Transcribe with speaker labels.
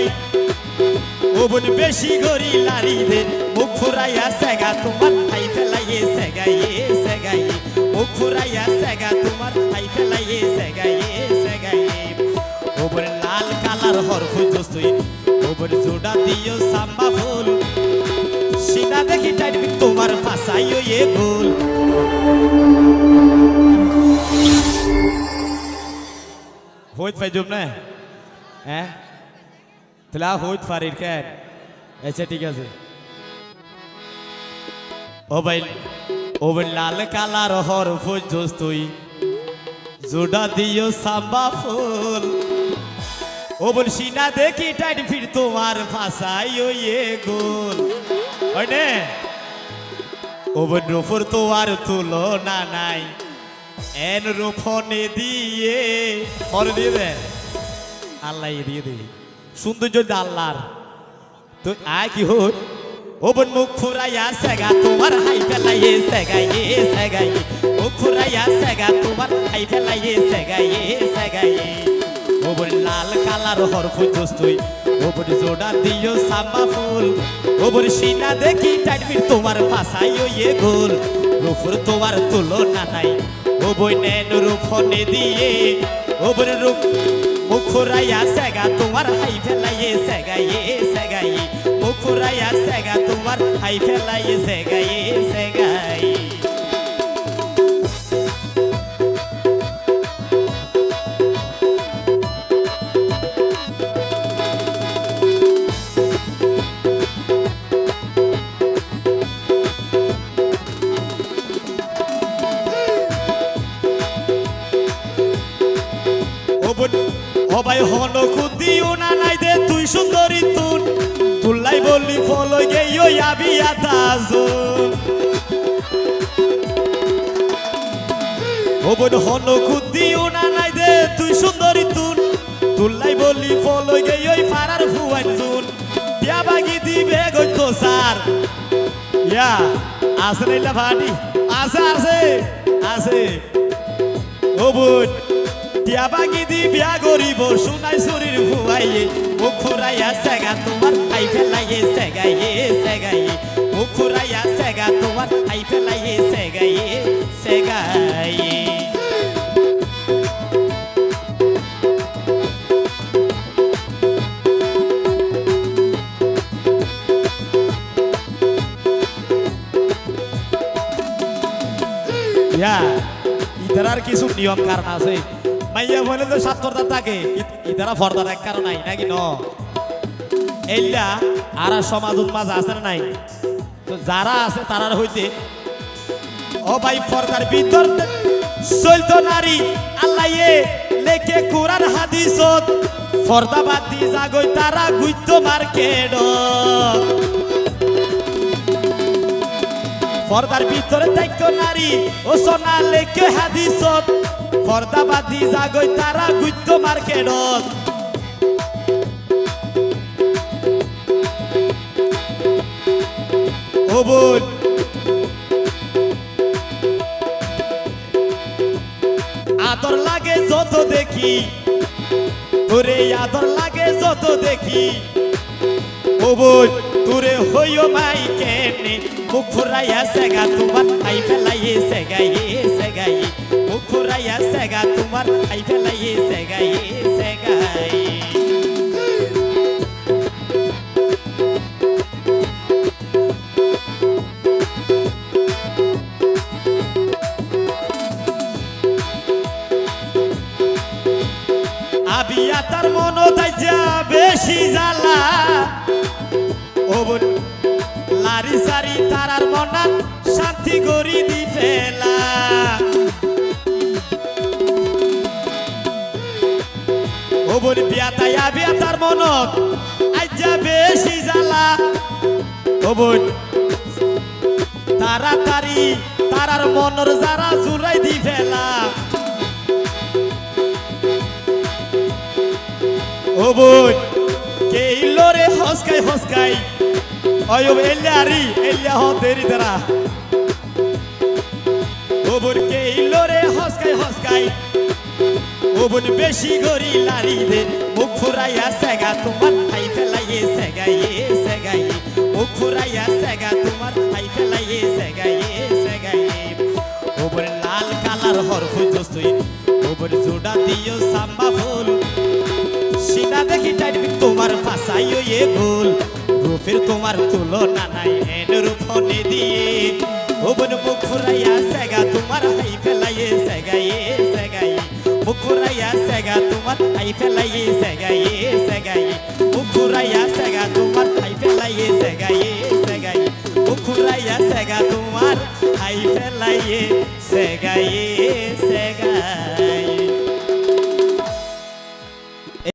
Speaker 1: নাই ও বোন বেশি গরি লারি দে মুখ ফুরাইয়া সেগা, তোমার হাই ফেলাইয়ে সেগাইয়ে সেগাইয়ে। মুখ ফুরাইয়া সেগা, তোমার হাই ফেলাইয়ে সেগাইয়ে সেগাইয়ে। ও বোন লাল কালার হর খুঁজছ তুই ও বোন জোড়া দিও সাম্বা ফুল। সিনা দেখি টাইট তোমার ফাঁসাইও এ গোল হইত পাইজুম না? হ্যাঁ? তাহলে আর হইত পারির কেন আচ্ছা ঠিক আছে ও ভাই ও ভাই লাল কালার হর ফুজোস তুই জোড়া দিও সাম্বা ফুল ও বল সিনা দেখি টাইট ফির তোমার ভাষাই ও ইয়ে গোল হয় নে ও বল রূপর তোমার তুলনা নাই এন রূপনে দিয়ে হর দিয়ে দে আল্লাহ দিয়ে দে সৌন্দর্য আল্লাহর। তো আয় কি হোক। ও বোন, মুখ ফুরাইয়া সেগা, তোমার হাই ফেলাইয়ে সেগাইয়ে সেগাইয়ে। মুখ ফুরাইয়া সেগা, তোমার হাই ফেলাইয়ে, সেগাইয়ে সেগাইয়ে। ও বোন, লাল কালার হর ফুজোস তুই। ও বোন, জোড়া দিও সাম্বা ফুল। ও বোন, সিনা দেখি টাইটবির তোমার ভাষাইও ইয়ে গোল। রূপর তোমার তুলনা নাই। ও বই নেন রূপনে দিয়ে। ও বোন, রূপ মুখুরাইয়া সেগা তোমার হাই ফেলাইয়ে সেগাইয়ে সেগাইয়ে মুখুরাইয়া সেগা তোমার হাই ফেলাইয়ে সেগাইয়ে সেগাই ও ভাই হন খুদিও না নাই দে, তুই সুন্দরী তুন। তুল্লাই বললি ফলো গেইও আবি আতাজুন ও বোন হন খুদিও না নাই দে, তুই সুন্দরী তুন। তুল্লাই বললি ফলো গেইও ফারার ফুয়ান জুন। দিয়া বাগি দিবে গই তো সার। ইয়া নাইলা ভাটি? আছে আছে আছে। ও বোন টিয়া বাগি দি বিয়া গরিব শুনাই শরীর ভুয়াইয়ে মুখ ফুরাইয়া সেগা তোমার আই ফেলাইয়ে সেগাইয়ে সেগাইয়ে মুখ ফুরাইয়া সেগা তোমার আই ফেলাইয়ে সেগাইয়ে সেগাইয়ে ইয়া ইতারার কিছু নিয়ম কারণ আছে মাইয়া বলে তো সাতটা থাকে। ইতারা এক কারণ নাই, নাকি ন? এইলা আর সমাজ উন্মাজ আছে না নাই? তো যারা আছে তারার হইতে, ও ভাই ফর্দার ভিতর চলতো নারী, আল্লাহ লেখে কোরআন, হাদিসত। ফর্দা বাদ দি জাগই তারা গুইতো মার্কেট। পর্দার ভিতরে থাকতো নারী। ও সোনা লেখে হাদিসত। পর্দা বাদি জাগই তারা গুইত মার্কেটত। বোন। আদর লাগে যত দেখি। তোরে আদর লাগে যত দেখি। ও বোন তোরে হইও মাই কেনে। মুখুরাইয়া সেগা তোমার আই ফেলাইয়ে সেগাইয়ে সেগাইয়ে। মুখুরাইয়া সেগা তোমার আই ফেলাইয়ে সেগাইয়ে বোন লারি সারি তারার মনান শান্তি করি দি ফেলা বোন বিয়া তাই আবিয়া তার মনত আইজা বেশি জ্বালা। বোন তাড়াতাড়ি তারার মনর যারা জুড়াই দি ফেলা ও বোন কে ইল্লো রে হসকাই হসকাই অয়ব এল্লা আরি এল্লা হ দেরি তারা ও বোন কে ইল্লো রে হসকাই হসকাই ও ও বোন বেশি গরি লারি দে মুখ ফুরাইয়া সেগা তোমার হাই ফেলাইয়ে সেগাইয়ে সেগাইয়ে মুখ ফুরাইয়া সেগা তোমার হাই ফেলাইয়ে সেগাইয়ে সেগাইয়ে ও লাল কালার হর ফুজস তুই ও জোড়া দিও সাম্বা ফুল সিনা দেখি টাইট তোমার ফাঁসাইও এ ভুল রূপের তোমার তুলনা নাই এন রূপনে দিয়ে ও বোন মুখ ফুরাইয়া সেগা তোমার হাই ফেলাইয়ে সেগাইয়ে সেগাইয়ে মুখ ফুরাইয়া সেগা তোমার হাই ফেলাইয়ে সেগাইয়ে সেগাইয়ে মুখ ফুরাইয়া সেগা তোমার হাই ফেলাইয়ে সেগাইয়ে সেগাইয়ে মুখ ফুরাইয়া সেগা তোমার হাই ফেলাইয়ে সেগাইয়ে